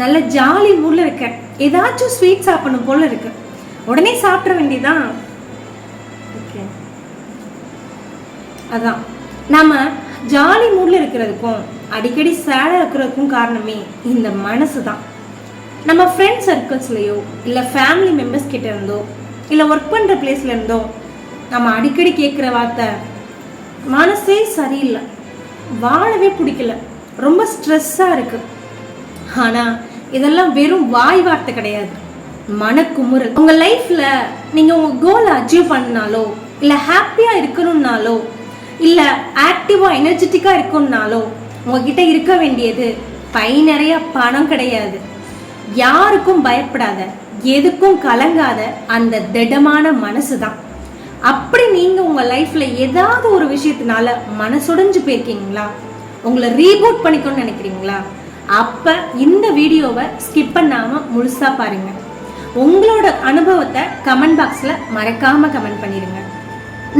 நல்ல ஜாலி மூடில் இருக்க. ஏதாச்சும் ஸ்வீட் சாப்பிடணும் போல இருக்கு. உடனே சாப்பிட வேண்டியதான் ஓகே அதான். நம்ம ஜாலி மூடில் இருக்கிறதுக்கும் அடிக்கடி சேடாக இருக்கிறதுக்கும் காரணமே இந்த மனசு தான் நம்ம ஃப்ரெண்ட் சர்க்கிள்ஸ்லையோ இல்லை ஃபேமிலி மெம்பர்ஸ் கிட்ட இருந்தோ இல்லை ஒர்க் பண்ணுற பிளேஸ்ல இருந்தோ நம்ம அடிக்கடி கேட்குற வார்த்தை மனசே சரியில்லை. வாழவே பிடிக்கல. ரொம்ப ஸ்ட்ரெஸ்ஸாக இருக்குது ஆனால் இதெல்லாம் வெறும் வாய் வார்த்தை கிடையாது. மனக்குமுறல். உங்கள் லைஃப்பில் நீங்கள் உங்கள் கோலை அச்சீவ் பண்ணாலோ இல்லை ஹாப்பியாக இருக்கணும்னாலோ இல்லை ஆக்டிவாக எனர்ஜெட்டிக்காக இருக்கணும்னாலோ உங்ககிட்ட இருக்க வேண்டியது பை நிறைய பணம் கிடையாது. யாருக்கும் பயப்படாத எதுக்கும் கலங்காத அந்த திடமான மனசு தான் அப்படி நீங்க உங்க லைஃப்ல ஏதாவது ஒரு விஷயத்தினால மனசுடைஞ்சு போயிருக்கீங்களா? உங்களை ரீபூட் பண்ணிக்கணும்னு நினைக்கிறீங்களா? அப்போ இந்த வீடியோவை ஸ்கிப் பண்ணாமல் முழுசாக பாருங்க. உங்களோட அனுபவத்தை கமெண்ட் பாக்ஸில் மறக்காமல் கமெண்ட் பண்ணிடுங்க.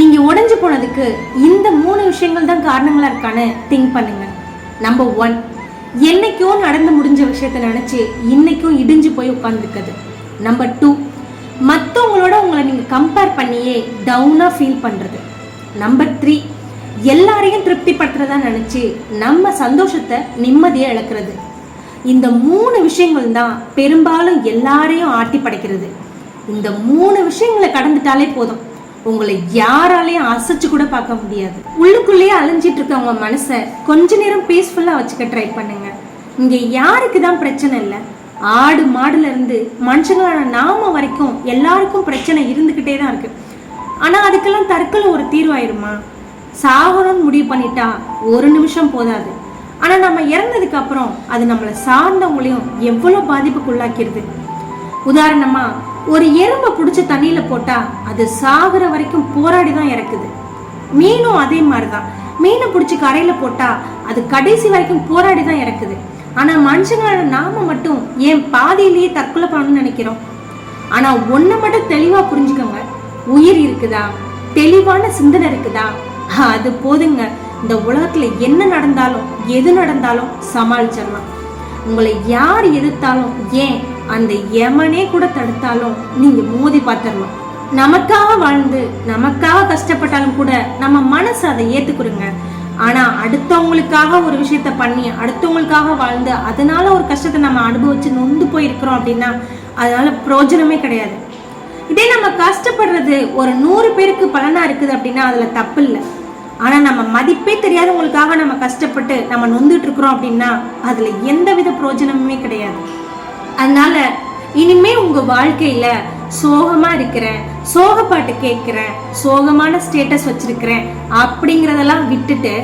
நீங்கள் உடஞ்சி போனதுக்கு இந்த மூணு விஷயங்கள் தான் காரணங்களாக இருக்கான்னு திங்க் பண்ணுங்க. நம்பர் ஒன் என்னைக்கோ நடந்து முடிஞ்ச விஷயத்த நினச்சி இன்னைக்கும் இடிஞ்சு போய் உட்காந்துருக்குது நம்பர் டூ மற்றவங்களோட உங்களை நீங்கள் கம்பேர் பண்ணியே டவுனாக ஃபீல் பண்ணுறது நம்பர் த்ரீ எல்லாரையும் திருப்திப்படுத்துறதா நினச்சி நம்ம சந்தோஷத்தை நிம்மதியாக இழக்கிறது. இந்த மூணு விஷயங்கள் தான் பெரும்பாலும் எல்லாரையும் ஆட்டி படைக்கிறது. இந்த மூணு விஷயங்களை கடந்துட்டாலே போதும். உங்களை யாராலையும் அசைச்சு கூட பார்க்க முடியாது. உள்ளுக்குள்ளேயே அலைஞ்சிட்டு இருக்க உங்க மனசை கொஞ்ச நேரம் பீஸ்ஃபுல்லா வச்சுக்க ட்ரை பண்ணுங்க. இங்க யாருக்கு தான் பிரச்சனை இல்லை. ஆடு மாடுல இருந்து மனுஷங்களான நாம வரைக்கும் எல்லாருக்கும் பிரச்சனை இருந்துகிட்டே தான் இருக்கு. ஆனா அதுக்கெல்லாம் தற்கொலை ஒரு தீர்வாயிருமா? சாகணும்னு முடிவு பண்ணிட்டா ஒரு நிமிஷம் போதாது. ஆனால் நம்ம இறந்ததுக்கு அப்புறம் அது நம்மளை சார்ந்தவங்களையும் எவ்வளோ பாதிப்புக்குள்ளாக்கிடுது. உதாரணமா ஒரு எறும்பை பிடிச்ச தண்ணியில போட்டா அது சாகுற வரைக்கும் போராடி தான் இறக்குது. மீனும் அதே மாதிரிதான். மீனை பிடிச்சி கரையில போட்டா அது கடைசி வரைக்கும் போராடி தான் இறக்குது. ஆனா மனுஷங்களோட நாம மட்டும் ஏன் பாதியிலேயே தற்கொலை பண்ணணும்னு நினைக்கிறோம்? ஆனா ஒன்றை மட்டும் தெளிவா புரிஞ்சுக்கோங்க. உயிர் இருக்குதா? தெளிவான சிந்தனை இருக்குதா? அது போதுங்க. இந்த உலகத்துல என்ன நடந்தாலும் எது நடந்தாலும் சமாளிச்சிடலாம். உங்களை யார் எதிர்த்தாலும் ஏன் அந்த யமனே கூட தடுத்தாலும் நீங்க மோதி பார்த்துடலாம். நமக்காக வாழ்ந்து நமக்காக கஷ்டப்பட்டாலும் கூட நம்ம மனசு அதை ஏத்துக்கிறோங்க ஆனா அடுத்தவங்களுக்காக ஒரு விஷயத்த பண்ணி அடுத்தவங்களுக்காக வாழ்ந்து அதனால ஒரு கஷ்டத்தை நம்ம அனுபவிச்சு நொந்து போயிருக்கிறோம் அப்படின்னா அதனால பிரயோஜனமே கிடையாது. இதே நம்ம கஷ்டப்படுறது ஒரு நூறு பேருக்கு பலனா இருக்குது அப்படின்னா அதுல தப்பு இல்லை ஆனால் நம்ம மதிப்பே தெரியாதவங்களுக்காக நம்ம கஷ்டப்பட்டு நம்ம நொந்துட்டு இருக்கிறோம் அப்படின்னா எந்த வித பிரயோஜனமுமே கிடையாது. அதனால இனிமே உங்க வாழ்க்கையில சோகமா இருக்கிறேன் சோக பாட்டு கேட்கிறேன் சோகமான ஸ்டேட்டஸ் வச்சிருக்கிறேன் அப்படிங்கிறதெல்லாம் விட்டுட்டு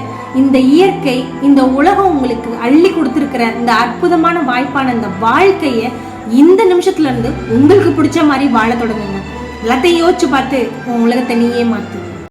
இந்த இயற்கை இந்த உலகம் உங்களுக்கு அள்ளி கொடுத்துருக்கிற இந்த அற்புதமான வாய்ப்பான இந்த வாழ்க்கையை இந்த நிமிஷத்துல இருந்து உங்களுக்கு பிடிச்ச மாதிரி வாழ தொடங்குங்க. எல்லாத்தையும் யோசிச்சு பார்த்து உன் உலகத்தை நீயே மாத்து.